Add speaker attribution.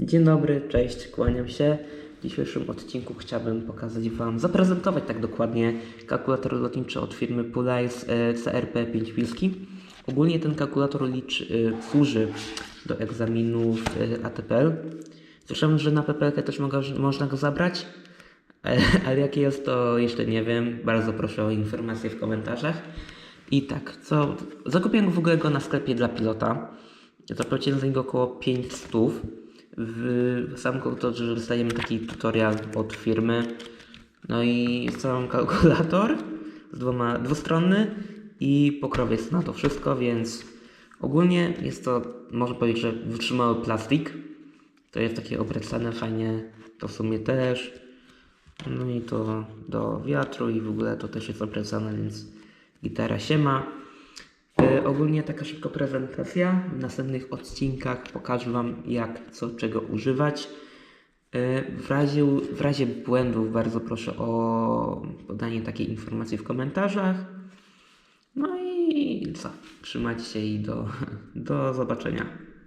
Speaker 1: Dzień dobry, cześć, kłaniam się. W dzisiejszym odcinku chciałbym pokazać Wam, zaprezentować tak dokładnie kalkulator lotniczy od firmy Pularis e, CRP5 Wilski. Ogólnie ten kalkulator liczy, e, służy do egzaminów e, ATPL. Słyszałem, że na PPL też mogę, można go zabrać, ale jakie jest to jeszcze nie wiem. Bardzo proszę o informacje w komentarzach. I tak, co. Zakupiłem w ogóle go na sklepie dla pilota. Zapłaciłem za niego około 5 stów. W samym kalkulatorze dostajemy taki tutorial od firmy. No i cały kalkulator z dwoma, dwustronny i pokrowiec na to wszystko, więc ogólnie jest to, można powiedzieć, że wytrzymały plastik. To jest takie obracane fajnie, to w sumie też. No i to do wiatru i w ogóle to też jest obracane, więc gitara się ma. E, ogólnie taka szybka prezentacja. W następnych odcinkach pokażę Wam jak, co, czego używać. E, w, razie, w razie błędów bardzo proszę o podanie takiej informacji w komentarzach. No i co? Trzymajcie się i do, do zobaczenia.